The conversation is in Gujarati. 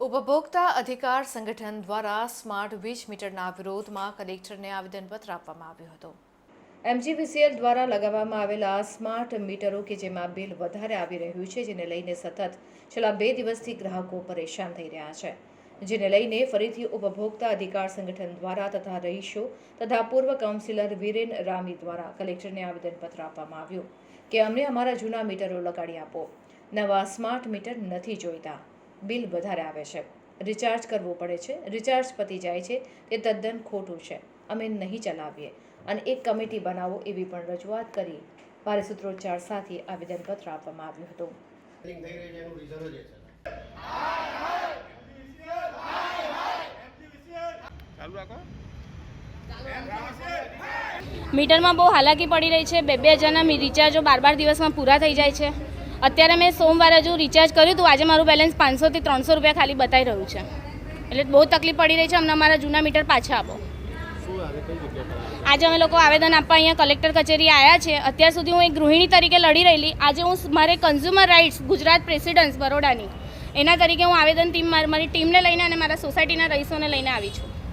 ઉપભોક્તા અધિકાર સંગઠન દ્વારા સ્માર્ટ વીજ મીટરના વિરોધમાં કલેક્ટરને આવેદનપત્ર આપવામાં આવ્યું હતું. એમજીવીસીએલ દ્વારા લગાવવામાં આવેલા સ્માર્ટ મીટરો કે જેમાં બિલ વધારે આવી રહ્યું છે, જેને લઈને સતત છેલ્લા બે દિવસથી ગ્રાહકો પરેશાન થઈ રહ્યા છે. જેને લઈને ફરીથી ઉપભોક્તા અધિકાર સંગઠન દ્વારા તથા રહીશો તથા પૂર્વ કાઉન્સિલર વિરેન રામી દ્વારા કલેક્ટરને આવેદનપત્ર આપવામાં આવ્યું કે અમને અમારા જૂના મીટરો લગાડી આપો. નવા સ્માર્ટ મીટર નથી જોઈતા. બિલ વધારે આવે છે. રિચાર્જ કરવું પડે છે. રિચાર્જ પતી જાય છે. તે તદ્દન ખોટું છે. અમે નહીં ચલાવીએ. અને એક કમિટી બનાવો એવી પણ રજૂઆત કરી. ભારે સૂત્રોચ્ચાર સાથે આવેદનપત્ર આપવામાં આવ્યું હતું સેલિંગ થઈ રહી છે એનું રીઝન જ એ છે મીટરમાં બહુ હાલાકી પડી રહી છે. બે બે હજારના રિચાર્જો બાર બાર દિવસમાં પૂરા થઈ જાય છે. અત્યારે મેં સોમવારે હજુ રિચાર્જ કર્યું હતું આજે મારું બેલેન્સ પાંચસોથી ત્રણસો રૂપિયા ખાલી બતાવી રહ્યું છે. એટલે બહુ તકલીફ પડી રહી છે. અમને અમારા જૂના મીટર પાછા આપો. આજે અમે લોકો આવેદન આપવા અહીંયા કલેક્ટર કચેરી આવ્યા છે. અત્યાર સુધી હું એક ગૃહિણી તરીકે લડી રહેલી. આજે હું મારે કન્ઝ્યુમર રાઇટ્સ ગુજરાત પ્રેસિડન્સ બરોડાની એના તરીકે હું આવેદન ટીમ, મારી ટીમને લઈને અને મારા સોસાયટીના રહીશોને લઈને આવી છું.